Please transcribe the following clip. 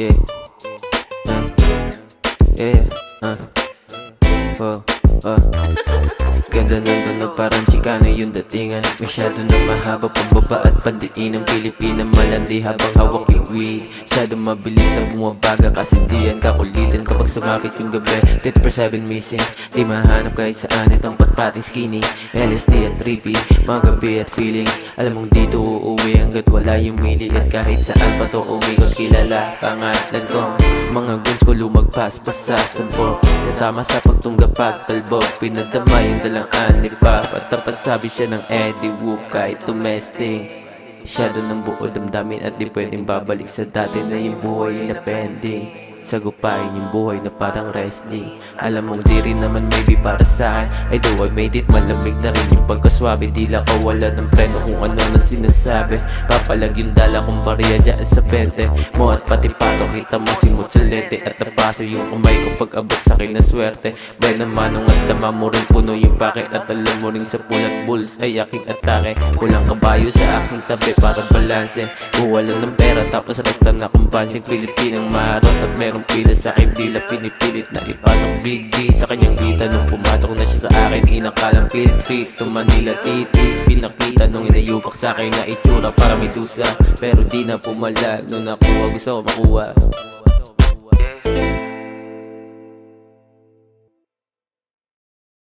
Yeah. Uh. Yeah. Uh. Oh. Oh. Ganda ng tunog parang chikano yung datingan. Masyado na mahaba pababa at pandiin ng Pilipina. Malandi habang hawak yung weed. Masyado mabilis na bumabaga kasi di yan kakulitin Kapag sumapit yung gabi 24-7 missing. Di mahanap kahit saan itong patpating skinny. LSD at trippy Mga gabi at feelings. Alam mong dito uuwi hanggat wala yung mili At kahit saan pa to umikot kilala Pangalan ko Mga guns ko lumagpas pa sa sampo. Kasama sa pagtunggap pagtalbog Pinadama yung dalang anip pa. Patapas sabi siya ng Eddie Whoop kahit tumesting Masyado ng buo damdamin at di pwedeng babalik sa dati na yung buhay na pending Sagupain yung buhay na parang wrestling Alam mong di rin naman maybe para sa akin I do I made it malamig na rin yung pagkaswabe. Di lang wala ng preno kung ano na sinasabi. Papalag yung dala kong bariya dyan sa pente. Mo at pati pato kita mo si Mutsalete At napaso yung kamay ko pag abot sa akin na swerte. Bay na manong at tama mo rin puno yung paket At alam mo rin sa pulat bulls ay aking atake. Kulang kabayo sa aking tabi para balanse. Kuha lang ng pera tapos rekta na kumpansing Pilipinang maharot at merong pila sa akin Dila pinipilit na ipasok big D sa kanyang kita Nung pumatok na siya sa akin inakalang field trip To Manila titis. Pinakita nung inayupak sa akin na itsura para may dusa Pero di na pumalag Nung nakuha gusto ko makuha